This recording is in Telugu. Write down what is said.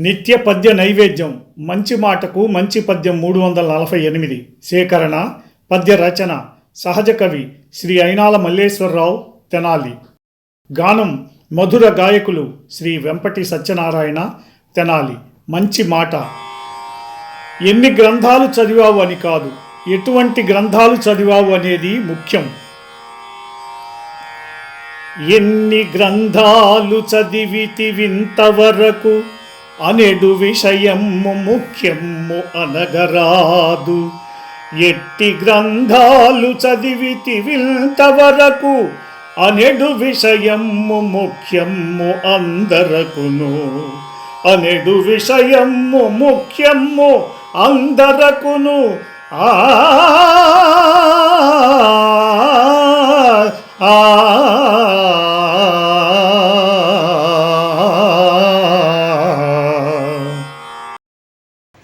నిత్య పద్య నైవేద్యం మంచి మాటకు మంచి పద్యం మూడు వందల నలభై ఎనిమిది సేకరణ పద్య రచన సహజ కవి శ్రీ అయినాల మల్లేశ్వరరావు తెనాలి. గానం మధుర గాయకులు శ్రీ వెంపటి సత్యనారాయణ తెనాలి. మంచి మాట. ఎన్ని గ్రంథాలు చదివావు అని కాదు ఎటువంటి గ్రంథాలు చదివావు అనేది ముఖ్యం. ఎన్ని గ్రంథాలు చదివితి వింతవరకు అనెడు విషయము ముఖ్యము అనగరాదు. ఎట్టి గ్రంథాలు చదివితి వింతవరకు అనెడు విషయము ముఖ్యము అందరకును. అనెడు విషయము ముఖ్యము అందరకును. ఆ